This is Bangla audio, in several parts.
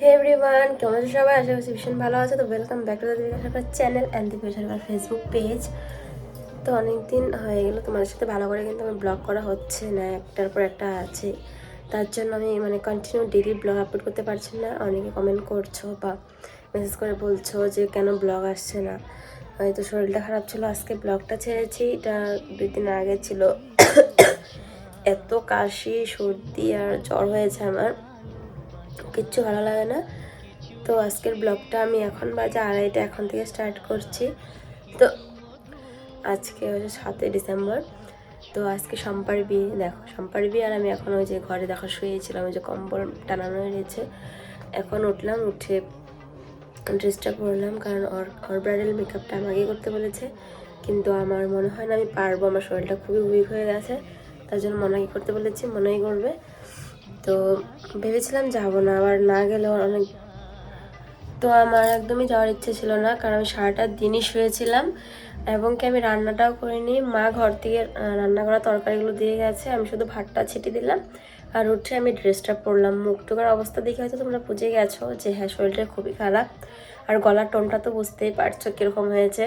হে এভরিওয়ান কেমন আছো সবাই? আশা করছি ভীষণ ভালো আছে। তো welcome back to the channel and Dibika Sarkar Facebook page তো অনেক দিন হয়ে গেলো তোমাদের সাথে ভালো করে কিন্তু আমি ব্লগ করা হচ্ছে না, একটার পর একটা আছে। তার জন্য আমি মানে কন্টিনিউ ডেলি ব্লগ আপলোড করতে পারছি না। অনেকে কমেন্ট করছ বা মেসেজ করে বলছো যে কেন ব্লগ আসছে না। হয়তো শরীরটা খারাপ ছিল, আজকে ব্লগটা ছেড়েছি। এটা দুই দিন আগে ছিল। এত কাশি, সর্দি আর জ্বর হয়েছে আমার। কিচ্ছু ভালো লাগে না। তো আজকের ব্লগটা আমি এখন বাজে আড়াইটা এখন থেকে স্টার্ট করছি। তো আজকে হচ্ছে সাতই ডিসেম্বর। তো আজকে সম্পার বিয়ে, দেখো সম্পার বিয়ে আর আমি এখন ওই যে ঘরে দেখো শুয়েছিলাম, ওই যে কম্বল টানানো রয়েছে। এখন উঠলাম, উঠে ড্রেসটা পরলাম কারণ ওর ওর ব্রাইডাল মেকআপটা আমাকে করতে বলেছে। কিন্তু আমার মনে হয় না আমি পারব, আমার শরীরটা খুবই উইক হয়ে গেছে। তার জন্য মনাকে করতে বলেছি, মনেই করবে। তো ভেবেছিলাম যাব না, আবার না গেলেও অনেক তো আমার একদমই যাওয়ার ইচ্ছে ছিল না, কারণ আমি সারাটা দিনই শুয়েছিলাম এবং কি আমি রান্নাটাও করিনি। মা ঘর থেকে রান্না করা তরকারিগুলো দিয়ে গেছে, আমি শুধু ভাতটা ছিটি দিলাম আর উঠে আমি ড্রেসটা পরলাম। মুখ টুকার অবস্থা দেখে হয়তো তোমরা বুঝে গেছো যে হ্যাঁ শরীরটা খুবই খারাপ। আর গলার টোনটা তো বুঝতেই পারছ কীরকম হয়েছে।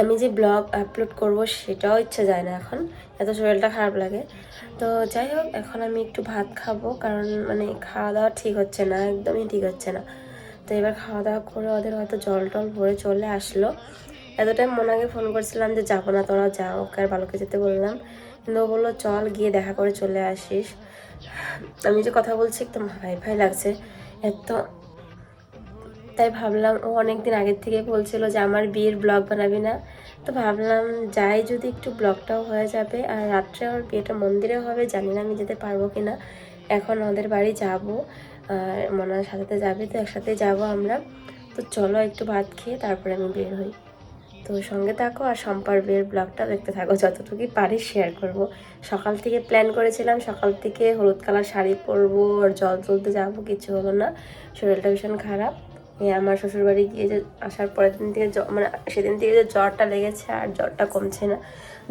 আমি যে ব্লগ আপলোড করব সেটাও ইচ্ছা যায় না এখন। এত শরীরটা খারাপ লাগে। তো যাই হোক, এখন আমি একটু ভাত খাব কারণ মানে খাওয়া দাওয়া ঠিক হচ্ছে না, একদমই ঠিক হচ্ছে না। তো এবার খাওয়া দাওয়া করে ওদের হয়তো জল টল ভরে চলে আসলো। এত টাইম মোনাকে ফোন করছিলাম যে যাব না, তোরা যা ওকে আর ভালোকে যেতে বললাম। কিন্তু ও বলল, চল গিয়ে দেখা করে চলে আসিস। আমি যে কথা বলছি একদম ভাই ভাই লাগছে। এত তাই ভাবলাম ও অনেক দিন আগের থেকে বলছিল যে আমার বিয়ের ব্লগ বানাবি না। তো ভাবলাম যাই যদি একটু ব্লগটাও হয়ে যাবে। আর রাত্রে আমার বিয়েটা মন্দিরে হবে, জানি না আমি যেতে পারব কি না এখন ওদের বাড়ি যাব, আর মনার সাথে যাবে, তো একসাথে যাব আমরা। তো চলো একটু ভাত খেয়ে তারপরে আমি বের হই। তো সঙ্গে থাকো আর সম্পার বিয়ের ব্লগটা দেখতে থাকো, যতটুকুই পারি শেয়ার করব। সকাল থেকে প্ল্যান করেছিলাম, সকাল থেকে হলুদ কালার শাড়ি পরবো, আর জল তুলতে যাব, কিছু হলো না। শরীরটা ভীষণ খারাপ। আমার শ্বশুরবাড়ি গিয়ে যে আসার পরের দিন থেকে জ্বর- মানে সেদিন থেকে যে জ্বরটা লেগেছে আর জ্বরটা কমছে না।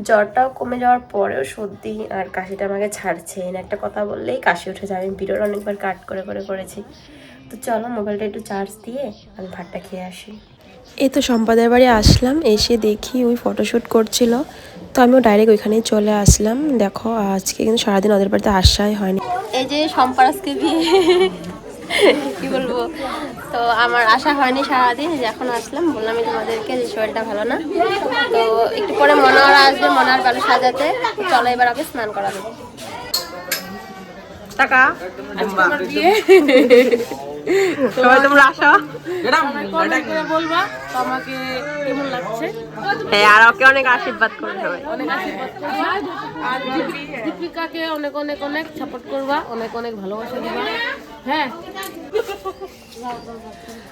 জ্বরটাও কমে যাওয়ার পরেও সর্দি আর কাশিটা আমাকে ছাড়ছে না। একটা কথা বললেই কাশি উঠে যায়। আমি ভিডিওটা অনেকবার কাট করে করে করেছি। তো চলো মোবাইলটা একটু চার্জ দিয়ে আমি ভাতটা খেয়ে আসি। এই তো সম্পাদের বাড়ি আসলাম। এসে দেখি ওই ফটোশ্যুট করছিল। তো আমিও ডাইরেক্ট ওইখানেই চলে আসলাম। দেখো আজকে কিন্তু সারাদিন ওদের বাড়িতে আসাই হয়নি। এই যে সম্পার আজকে বিয়ে কি বলব? তো আমার আশা হয়নি সারাদিন যে এখন আসলাম। বললাম আমি তোমাদেরকে যে শরীরটা ভালো না। তো একটু পরে মনোয়ারা আসবে মনার বালু সাজাতে। চলো এবার আগে স্নান করা দেবো টাকা সবাই তোমরা আসো। বলবা আমাকে কেমন লাগছে। হ্যাঁ আর ওকে অনেক আশীর্বাদ করে সবাই। অনেক আশীর্বাদ করবা। আর দীপিকাকে অনেক অনেক অনেক সাপোর্ট করবা। অনেক অনেক ভালোবাসা দিবা। হ্যাঁ।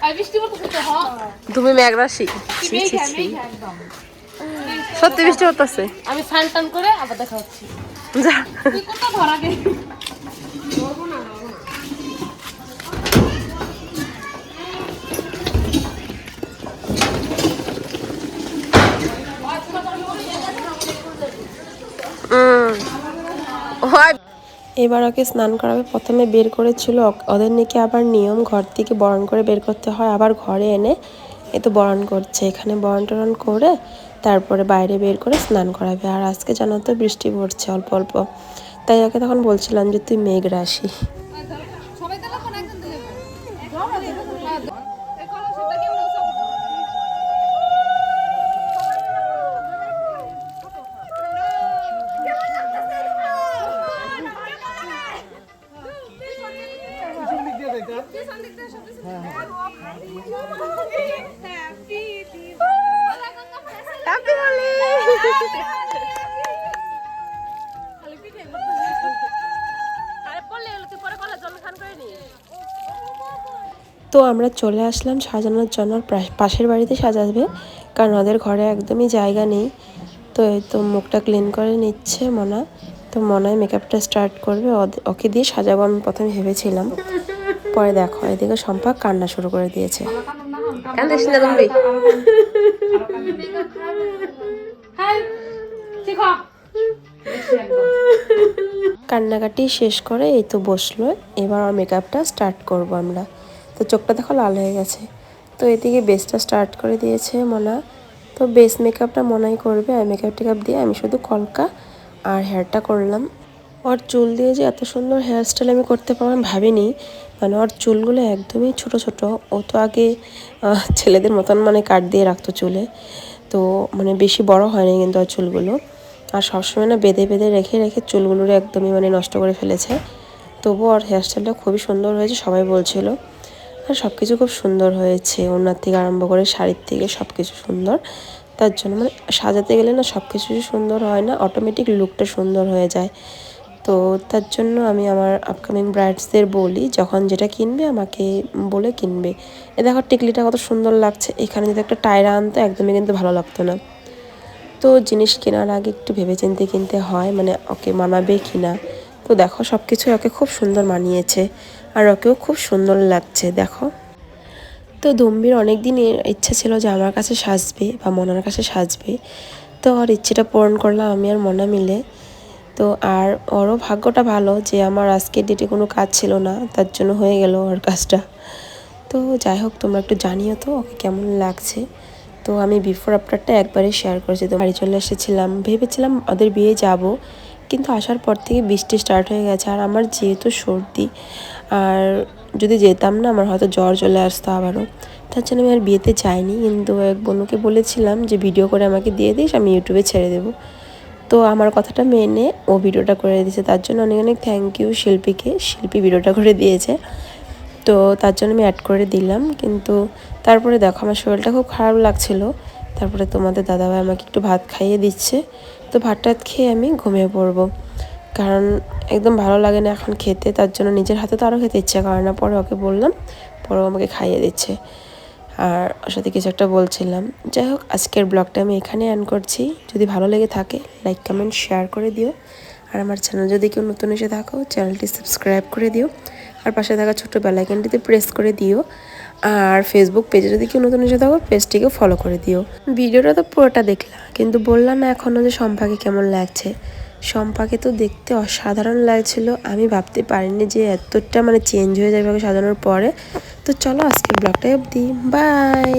আর বৃষ্টি পড়তেছে হ তুমি মেঘরাশি ছি ছি ছি। সত্যি বৃষ্টি হতেছে আমি স্নান টান করে আবার দেখা হচ্ছে। যা। ধর হয় এবার ওকে স্নান করাবে। প্রথমে বের করেছিল ওদের নাকি আবার নিয়ম, ঘর থেকে বরণ করে বের করতে হয়। আবার ঘরে এনে এ তো বরণ করছে। এখানে বরণ টরণ করে তারপরে বাইরে বের করে স্নান করাবে। আর আজকে জানো তো বৃষ্টি পড়ছে অল্প অল্প। তাই ওকে তখন বলছিলাম যে, তুই মেঘ রাশি। তো আমরা চলে আসলাম সাজানোর জন্য পাশের বাড়িতে সাজাবে, কারণ ওদের ঘরে একদমই জায়গা নেই। তো এই তো মুখটা ক্লিন করে নিচ্ছে মনা। তো মনায় মেকআপটা স্টার্ট করবে ওকে দিয়ে সাজাবো আমি প্রথমে ভেবেছিলাম। পরে দেখো এদিকে সম্পা কান্না শুরু করে দিয়েছে। কান্দিস না তুমি কান্নাকাটি শেষ করে এই তো বসল এবার আমার মেকআপটা স্টার্ট করব আমরা। তো চোখটা দেখো লাল হয়ে গেছে। তো এদিকে বেসটা স্টার্ট করে দিয়েছে মনা। তো বেস মেকআপটা মনাই করবে আর মেকআপ টেকআপ দিয়ে আমি শুধু কলকা আর হেয়ারটা করলাম। ওর চুল দিয়ে যে এত সুন্দর হেয়ারস্টাইল আমি করতে পারব আমি ভাবিনি মানে ওর চুলগুলো একদমই ছোট ছোট। ও তো আগে ছেলেদের মতন মানে কাট দিয়ে রাখতো চুলে। তো মানে বেশি বড় হয়নি কিন্তু ওর চুলগুলো। আর সবসময় না বেঁধে বেঁধে রেখে রেখে চুলগুলো একদমই মানে নষ্ট করে ফেলেছে। তবুও ওর হেয়ারস্টাইলটা খুবই সুন্দর হয়েছে, সবাই বলছিল। আর সব কিছু খুব সুন্দর হয়েছে। ওনার থেকে আরম্ভ করে শাড়ির থেকে সব কিছু সুন্দর। তার জন্য মানে সাজাতে গেলে না সব কিছু সুন্দর হয় না অটোমেটিক লুকটা সুন্দর হয়ে যায়। তো তার জন্য আমি আমার আপকামিং ব্রাইডসদের বলি, যখন যেটা কিনবে আমাকে বলে কিনবে। এ দেখো টিকলিটা কত সুন্দর লাগছে, এখানে যদি একটা টায়রা আনতো একদমই কিন্তু ভালো লাগতো না। তো জিনিস কেনার আগে একটু ভেবেচিন্তে কিনতে হয় মানে ওকে মানাবে কি না তো দেখো সব কিছু ওকে খুব সুন্দর মানিয়েছে, আর ওকেও খুব সুন্দর লাগছে, দেখো। তো দম্বির অনেক দিনের ইচ্ছা ছিল যে আমার কাছে সাজবে বা মনার কাছে সাজবে, তো ওর ইচ্ছেটা পূরণ করলাম আমি আর মনা মিলে। তো আর ওরও ভাগ্যটা ভালো যে আমার আজকের ডেটে কোনো কাজ ছিল না, তার জন্য হয়ে গেল ওর কাজটা। তো যাই হোক, তোমরা একটু জানিও তো ওকে কেমন লাগছে। তো আমি বিফোর আফটারটা একবারে শেয়ার করেছি। তো বাড়ি চলে এসেছিলাম, ভেবেছিলাম ওদের বিয়ে যাব, কিন্তু আসার পর থেকে বৃষ্টি স্টার্ট হয়ে গেছে। আর আমার যেহেতু সর্দি, আর যদি যেতাম না, আমার হয়তো জ্বর চলে আসতো আবারও। তার জন্য আমি আর বিয়েতে যাইনি। কিন্তু এক বন্ধুকে বলেছিলাম যে, ভিডিও করে আমাকে দিয়ে দিস, আমি ইউটিউবে ছেড়ে দেবো। তো আমার কথাটা মেনে ও ভিডিওটা করে দিয়েছে। তার জন্য অনেক অনেক থ্যাংক ইউ শিল্পীকে। শিল্পী ভিডিওটা করে দিয়েছে। তো তার জন্য আমি অ্যাড করে দিলাম। কিন্তু তারপরে দেখো, আমার শরীরটা খুব খারাপ লাগছিল। তারপরে তোমাদের দাদাভাই আমাকে একটু ভাত খাইয়ে দিচ্ছে। তো ভাত টাত খেয়ে আমি ঘুমিয়ে পড়ব। কারণ একদম ভালো লাগে না এখন খেতে। তার জন্য নিজের হাতে তো আরও খেতে ইচ্ছা করে না। পরে ওকে বললাম, পরে ও আমাকে খাইয়ে দিচ্ছে। আর ওর সাথে কিছু একটা বলছিলাম। যাই হোক, আজকের ব্লগটা আমি এখানে অ্যান করছি। যদি ভালো লেগে থাকে লাইক কমেন্ট শেয়ার করে দিও। আর আমার চ্যানেল যদি কেউ নতুন এসে থাকো চ্যানেলটি সাবস্ক্রাইব করে দিও। আর পাশে থাকা ছোট্ট বেলাইকানটিতে প্রেস করে দিও। আর ফেসবুক পেজে যদি কেউ নতুন এসে থাকো পেজটিকে ফলো করে দিও। ভিডিওটা তো পুরোটা দেখলাম, কিন্তু বললাম না এখনও যে সম্পাকে কেমন লাগছে। সম্পাকে তো দেখতে অসাধারণ লাগছিল। আমি ভাবতে পারিনি যে এতটা মানে চেঞ্জ হয়ে যাবে সাজানোর পরে। তো চলো আজকের ব্লগটাই অবধি। বাই